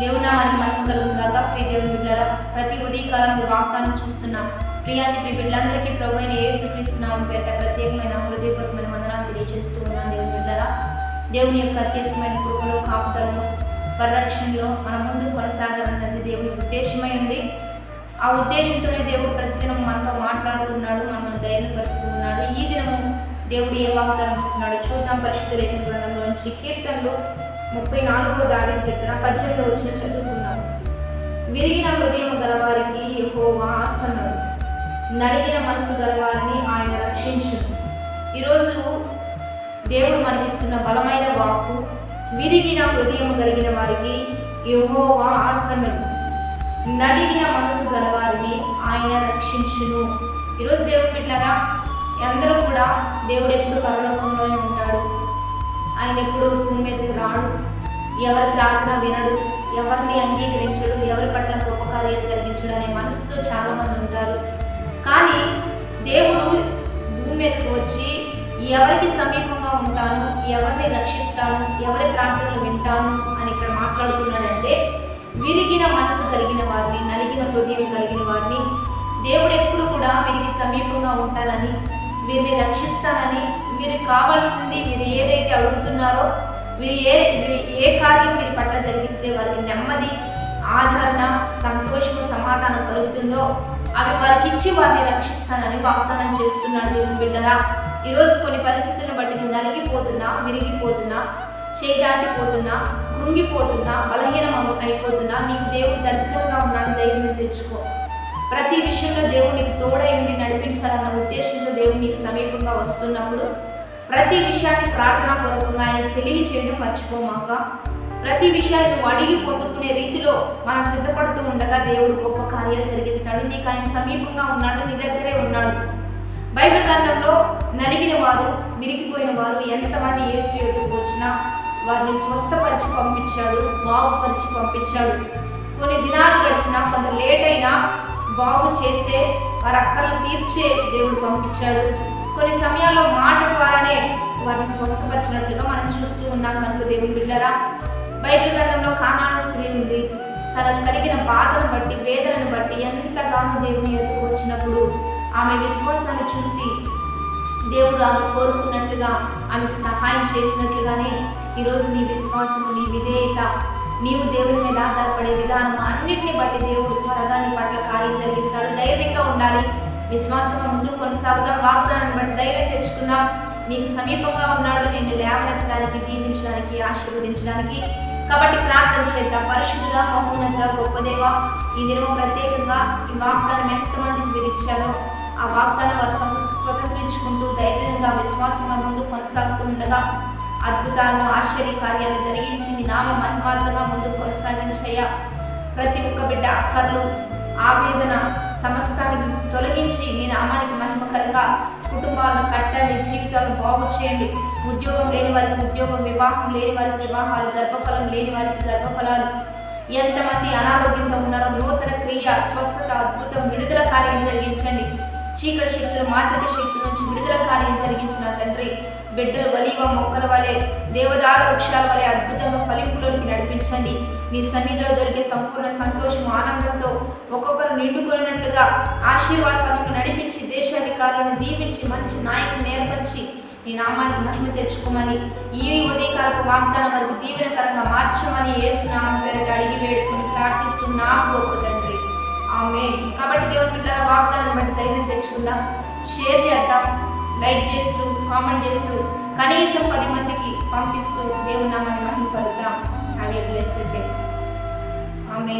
దేవునామానికి మహిమ కలుగుతుందాక ప్రియ దేవుని బిడ్డలారా ప్రతి ఉదయకాలం మీ వాగ్దానం చూస్తున్నాం. ప్రియాతి ప్రియ బిడ్డలందరికీ ప్రభు అయిన యేసు పేట ప్రత్యేకమైన హృదయపూర్వకమైన వందనాలు తెలియజేస్తూ ఉన్నాను దేవుని బిడ్డలారా దేవుని యొక్క అత్యధికమైన కృపలో కాపుదలను పరిరక్షణలో మన ముందు కొనసాగాలన్నది దేవుని ఉద్దేశమై ఉంది. ఆ ఉద్దేశంతోనే దేవుడు ప్రతిదినం మనతో మాట్లాడుతున్నాడు మనల్ని ధైర్యపరుస్తూ ఉన్నాడు. ఈ దినము దేవుడు ఏ వాగ్దానం ఇస్తున్నాడు చూద్దాం. పరిశుద్ధ లేఖన గ్రంథంలోంచి కీర్తనలు ముప్పై నాలుగో దారి కీర్తన పద్దెనిమిది వచ్చిన చదువుకున్నాను. విరిగిన హృదయం గలవారికి యెహోవా ఆస్తున్నాడు నలిగిన మనసు గలవారిని ఆయన రక్షించు ఈరోజు దేవుడు మనకిస్తున్న బలమైన వాక్కు విరిగిన హృదయం కలిగిన వారికి యహోవా ఆసనుడు నలిగిన మనసు గలవారిని ఆయన రక్షించును. ఈరోజు దేవుడు బిడ్డలారా అందరూ కూడా దేవుడు ఎప్పుడు పరలోకంలోనే ఎవరి ప్రార్థన వినడు ఎవరిని అంగీకరించడు ఎవరి పట్ల గొప్ప జరిగించడు అనే మనసుతో చాలా మంది ఉంటారు. కానీ దేవుడు భూమి మీదకి వచ్చి ఎవరికి సమీపంగా ఉంటాను ఎవరిని రక్షిస్తాను ఎవరి ప్రార్థనలు వింటాను అని ఇక్కడ మాట్లాడుతున్నాడంటే విరిగిన మనసు కలిగిన వారిని నలిగిన హృదయం కలిగిన వారిని దేవుడు ఎప్పుడు కూడా వీరికి సమీపంగా ఉంటానని వీరిని రక్షిస్తానని వీరికి కావాల్సింది మీరు ఏదైతే అడుగుతున్నారో మీరు ఏ ఏ కార్యం మీరు పట్ల జరిగిస్తే వారికి నెమ్మది ఆదరణ సంతోషము సమాధానం కలుగుతుందో అవి వారికి ఇచ్చి వారిని రక్షిస్తానని వాగ్దానం చేస్తున్నాడు దేవుని బిడ్డరా. ఈరోజు కొన్ని పరిస్థితులను బట్టి నువ్వు నలిగిపోతున్నా విరిగిపోతున్నా చేయదాటిపోతున్నా కృంగిపోతున్నా బలహీనం అయిపోతున్నా నీకు దేవుడు దగ్గరగా ఉన్నాడు ధైర్యం తెచ్చుకో ప్రతి విషయంలో దేవుడు నీకు తోడై ఉండి నడిపించాలన్న ఉద్దేశంతో దేవుడు సమీపంగా వస్తున్నప్పుడు ప్రతి విషయాన్ని ప్రార్థన పూర్వకంగా ఆయన తెలియచేయడం మర్చిపోమాక ప్రతి విషయాన్ని నువ్వు అడిగి పొందుకునే రీతిలో మనం సిద్ధపడుతూ ఉండగా దేవుడు గొప్ప కార్యాలు జరిగిస్తాడు. నీకు ఆయన సమీపంగా ఉన్నాడు నీ దగ్గరే ఉన్నాడు. బైబిల్ గ్రంథంలో నలిగిన వారు విరిగిపోయిన వారు ఎంతమంది ఏసు ఎదురుకు వచ్చినా వారిని స్వస్థపరిచి పంపించాడు బాగుపరిచి పంపించాడు. కొన్ని దినాలు గడిచినా కొంత లేట్ అయినా బాగు చేసే వారి అక్కర్లు తీర్చే దేవుడు పంపించాడు. కొన్ని సమయాల్లో వారిని స్వస్థపరిచినట్లుగా మనం చూస్తూ ఉన్నాం. కనుక దేవుని బిడ్డరా బైబిల్ గ్రంథంలో కానాడు స్త్రీ ఉంది. తనకు కలిగిన బాధను బట్టి వేదనను బట్టి ఎంతగానో దేవుని ఎదురు వచ్చినప్పుడు ఆమె విశ్వాసాన్ని చూసి దేవుడు ఆమె కోరుకున్నట్లుగా ఆమెకు సహాయం చేసినట్లుగానే ఈరోజు నీ విశ్వాసము నీ విధేయత నీవు దేవుని మీద ఆధారపడే విధానం అన్నింటిని బట్టి దేవుడు త్వరగా నీ పట్ల కార్యం జరిగిస్తాడు. ధైర్యంగా ఉండాలి. విశ్వాసంగా ముందు కొనసాగుదాం. వాగ్దానాన్ని బట్టి ధైర్యం తెచ్చుకుందాం. నీకు సమీపంగా ఉన్నాడు నిన్ను లేవనెత్తడానికి దీవించడానికి ఆశీర్వదించడానికి. కాబట్టి ప్రార్థన చేద్దాం. పరిశుద్ధుగా మహోన్నత గొప్పదేవ ఈ దినం ప్రత్యేకంగా ఈ వాగ్దానం ఎంతమందికి మీరు ఆ వాగ్దానం వారు స్వతంత్రించుకుంటూ ధైర్యంగా విశ్వాసంగా ముందు కొనసాగుతూ ఉండగా అద్భుతాలను ఆశ్చర్య కార్యాలు జరిగించి నీ నామ మహిమార్థంగా ముందు కొనసాగించయ్యా. ప్రతి ఒక్క బిడ్డ అక్కర్లు ఆవేదన సమస్తాన్ని తొలగించి నీ నామానికి విధంగా కుటుంబాలను కట్టండి జీవితాలను బాగు చేయండి. ఉద్యోగం లేని వారికి ఉద్యోగం వివాహం లేని వారికి వివాహాలు గర్భఫలం లేని వారికి గర్భఫలాలు. ఎంతమంది అనారోగ్యంతో ఉన్నారో నూతన క్రియ స్వస్థత అద్భుతం విడుదల కార్యం జరిగించండి. చీకటి శక్తులు మాంత్రిక శక్తి విడుదల కార్యం జరిగించిన తండ్రి బిడ్డలు వలివ మొక్కల వలె దేవదారు వృక్షాల వలె అద్భుతంగా ఫలింపులోనికి నడిపించండి. నీ సన్నిధిలో దొరికే సంపూర్ణ సంతోషం ఆనందంతో ఒక్కొక్కరు నిండుకున్నట్లుగా ఆశీర్వాదపదంగా నడిపించి దేశాధికారులను దీవించి మంచి నాయకులు నేర్పరిచి నీ నామానికి మహిమ తెచ్చుకోమని ఈ ఉదయకాలపు వాగ్దానం వరకు దీవెనకరంగా మార్చమని ఏసునామం పేరిట అడిగి వేడుకుని ప్రార్థిస్తున్నా గొప్ప తండ్రి. ఆమె కాబట్టి దేవుని బిడ్డల వాగ్దానం బట్టి ధైర్యం తెచ్చుకుందాం. షేర్ చేద్దాం లైక్ చేస్తూ కామెంట్ చేస్తూ కనీసం పది మందికి పంపిస్తూ దేవుని నామాన్ని మహిమ పలుకుదాం హ్యావ్ బ్లెస్ డే ఆమె